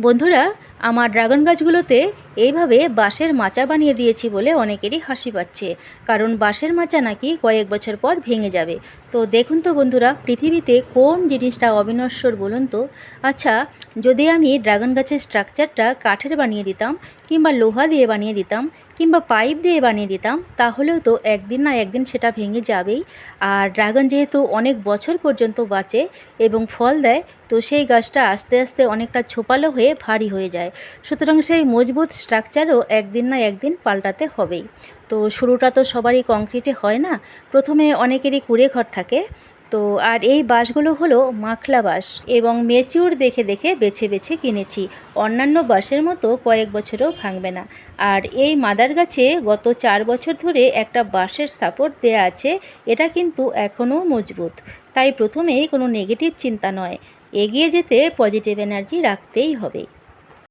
বন্ধুরা আমার ড্রাগন গাছগুলোতে এইভাবে বাঁশের মাচা বানিয়ে দিয়েছি বলে অনেকেরই হাসি পাচ্ছে। কারণ বাঁশের মাচা নাকি কয়েক বছর পর ভেঙে যাবে। তো দেখুন তো বন্ধুরা, পৃথিবীতে কোন জিনিসটা অবিনশ্বর বলুন তো? আচ্ছা যদি আমি ড্রাগন গাছের স্ট্রাকচারটা কাঠের বানিয়ে দিতাম কিংবা লোহা দিয়ে বানিয়ে দিতাম কিংবা পাইপ দিয়ে বানিয়ে দিতাম, তাহলেও তো একদিন না একদিন সেটা ভেঙে যাবেই। আর ড্রাগন যেহেতু অনেক বছর পর্যন্ত বাঁচে এবং ফল দেয়, তো সেই গাছটা আস্তে আস্তে অনেকটা ছোপালো হয়ে ভারী হয়ে যায়। সুতরাং সেই মজবুত স্ট্রাকচারও একদিন না একদিন পাল্টাতে হবেই। তো শুরুটা তো সবারই কংক্রিটে হয় না, প্রথমে অনেকেরই কুড়ে ঘর থাকে। তো আর এই বাঁশগুলো হলো মাখলা বাঁশ এবং মেচিউর দেখে দেখে বেছে বেছে কিনেছি। অন্যান্য বাঁশের মতো কয়েক বছরেও ভাঙবে না। আর এই মাদার গাছে গত চার বছর ধরে একটা বাঁশের সাপোর্ট দেয়া আছে, এটা কিন্তু এখনও মজবুত। তাই প্রথমেই কোনো নেগেটিভ চিন্তা নয়, এগিয়ে যেতে পজিটিভ এনার্জি রাখতেই হবে।